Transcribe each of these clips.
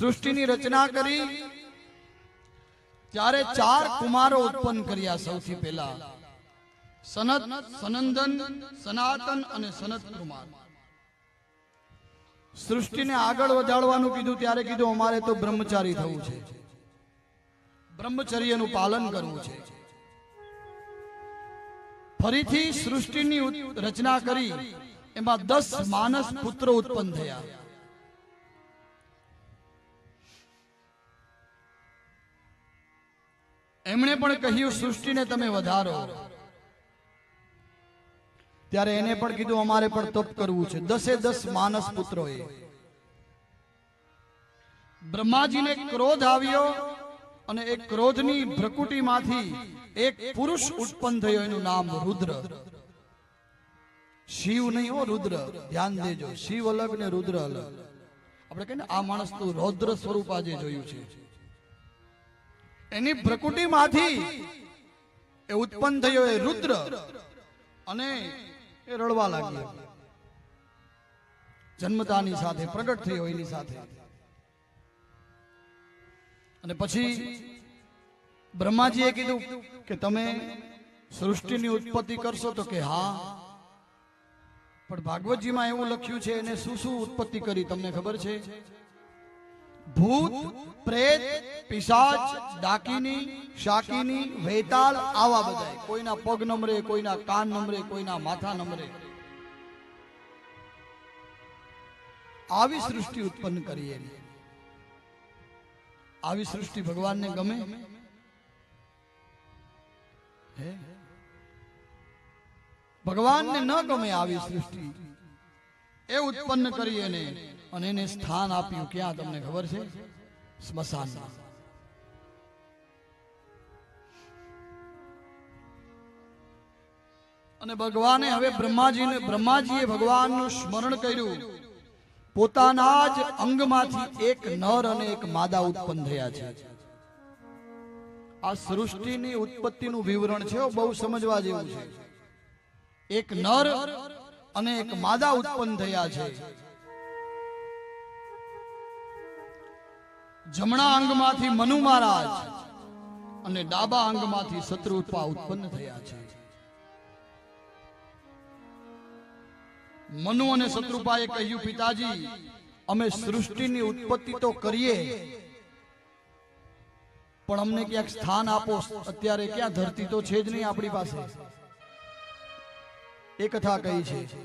સૃષ્ટિની રચના કરી. ત્યારે ચાર કુમારો ઉત્પન્ન કર્યા સૌથી પહેલા. સનત, સનંદન, સનાતન અને સનત કુમાર. સૃષ્ટિને આગળ વધારવાનું કીધું, ત્યારે કીધું, અમારે તો બ્રહ્મચારી થવું છે. બ્રહ્મચર્યનું પાલન કરવું છે. ફરીથી સૃષ્ટિની રચના કરી. એમાં દસ માનસ પુત્રો ઉત્પન્ન થયા. એમણે પણ કહ્યું, સૃષ્ટિને તમે વધારો. ત્યારે એને પણ કીધું, અમારે પણ તપ કરવું છે. દસે દસ માનસ પુત્રોએ બ્રહ્માજીને ક્રોધ આવ્યો અને એ ક્રોધની ભ્રકુટીમાંથી એક પુરુષ ઉત્પન્ન થયો, એનું નામ રુદ્ર. શિવ નહીં હો, રુદ્ર. ધ્યાન દેજો, શિવ અલગ ને રુદ્ર અલગ. આપણે કહીએ આ માણસ તો રૌદ્ર સ્વરૂપ આજે જોયું છે. એની પ્રકૃતિમાંથી એ ઉત્પન્ન થયો એ રુદ્ર અને એ રડવા લાગ્યો. જન્મતાની સાથે, પ્રગટ થયો એની સાથે. અને પછી બ્રહ્માજીએ કીધું કે તમે સૃષ્ટિની ઉત્પત્તિ કરશો તો કે હા. પણ ભાગવતજીમાં એવું લખ્યું છે, એને શું શું ઉત્પત્તિ કરી, તમને ખબર છે? ભૂત પ્રેત પિશાચ ડાકીની શાકીની વેતાળ આવા બધા કોઈના પગ નમરે કોઈના કાન નમરે કોઈના માથા નમરે આવી સૃષ્ટિ ઉત્પન્ન કરી એની આવી સૃષ્ટિ ભગવાનને ગમે હે ભગવાનને ન ગમે આવી સૃષ્ટિ એ ઉત્પન્ન કરી અને એને સ્થાન આપ્યું. ક્યાં તમને ખબર છે? સ્મશાનમાં. અને ભગવાને હવે બ્રહ્માજીને, બ્રહ્માજીએ ભગવાનનું સ્મરણ કર્યું. પોતાના જ અંગમાંથી એક નર અને એક માદા ઉત્પન્ન થયા છે. આ સૃષ્ટિની ઉત્પત્તિનું વિવરણ છે, બહુ સમજવા જેવું છે. એક નર અને એક માદા ઉત્પન્ન થયા છે. જમણા અંગમાંથી મનુ મહારાજ અને ડાબા અંગમાંથી શત્રુપા ઉત્પન્ન થયા છે. મનુ અને શત્રુપાએ કહ્યું પિતાજી અમે સૃષ્ટિની ઉત્પત્તિ તો કરીએ પણ અમને ક્યાંક સ્થાન આપો. અત્યારે ક્યાં ધરતી તો છે જ નહીં આપણી પાસે. એ કથા કહી છે.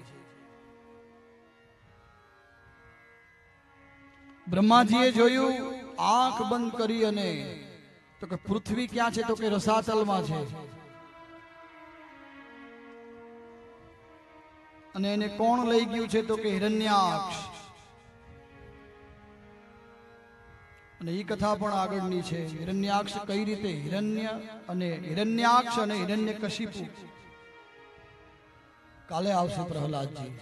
બ્રહ્માજીએ જોયું આંખ બંધ કરી અને તો કે પૃથ્વી ક્યાં છે? તો કે રસાતલમાં છે. અને એને કોણ લઈ ગયું છે? તો કે હિરણ્યાક્ષ. અને એ કથા પણ આગળની છે. હિરણ્યાક્ષ કઈ રીતે? હિરણ્ય અને હિરણ્યાક્ષ અને હિરણ્ય કશિપુ કાલે આવશે પ્રહલાદજી.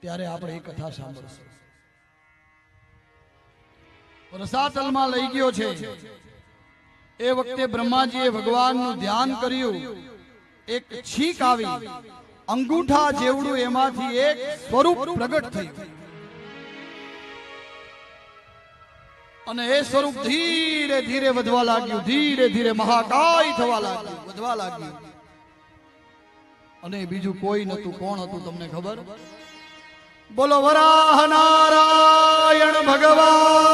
ત્યારે આપણે એ કથા સાંભળશું. રસાતલમાં લઈ ગયો છે. એ વખતે બ્રહ્માજીએ ભગવાનનું ધ્યાન કર્યું. એક છીક આવી. અંગૂઠા જેવડું એમાંથી એક સ્વરૂપ પ્રગટ થયું. અને એ સ્વરૂપ ધીરે ધીરે વધવા લાગ્યું. ધીરે ધીરે મહાકાય થવા લાગ્યું, વધવા લાગ્યું. અને બીજું કોઈ નતું કોણ હતું તમને ખબર? બોલો વરાહ નારાયણ ભગવાન.